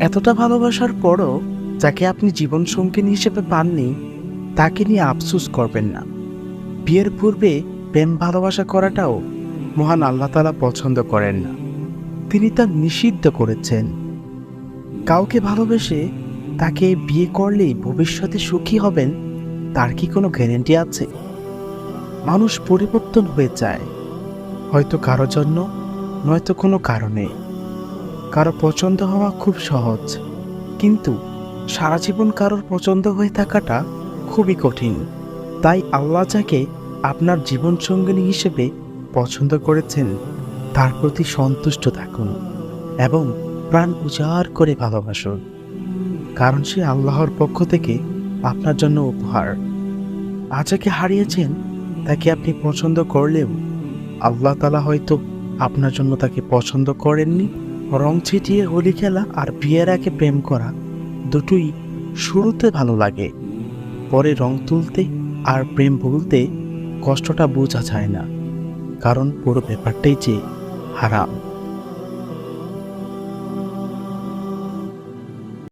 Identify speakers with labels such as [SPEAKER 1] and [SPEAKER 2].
[SPEAKER 1] এতটা ভালোবাসার পরও যাকে আপনি জীবন জীবনসঙ্গিনী হিসেবে পাননি, তাকে নিয়ে আফসুস করবেন না। বিয়ের পূর্বে প্রেম ভালোবাসা করাটাও মহান আল্লাহ তালা পছন্দ করেন না। তিনি তা নিষিদ্ধ করেছেন। কাউকে ভালোবেসে তাকে বিয়ে করলেই ভবিষ্যতে সুখী হবেন, তার কি কোনো গ্যারেন্টি আছে? মানুষ পরিবর্তন হয়ে যায়। হয়তো কারও জন্য, নয়তো কোনো কারণে। কারও পছন্দ হওয়া খুব সহজ। কিন্তু সারা জীবন কারোর পছন্দ হয়ে থাকাটা খুবই কঠিন। তাই আল্লাহ যাকে আপনার জীবনসঙ্গিনী হিসেবে পছন্দ করেছেন, তার প্রতি সন্তুষ্ট থাকুন এবং প্রাণ উজাড় করে ভালোবাসুন। কারণ সে আল্লাহর পক্ষ থেকে আপনার জন্য উপহার। আজ যাকে হারিয়েছেন, তাকে আপনি পছন্দ করলেও আল্লাহ তালা হয়তো আপনার জন্য তাকে পছন্দ করেননি। রং ছিটিয়ে হোলি খেলা আর আগে প্রেম করা দুটোই শুরুতে ভালো লাগে। পরে রং তুলতে আর প্রেম বলতে কষ্টটা বোঝা যায় না। কারণ পুরো ব্যাপারটাই যে হারাম।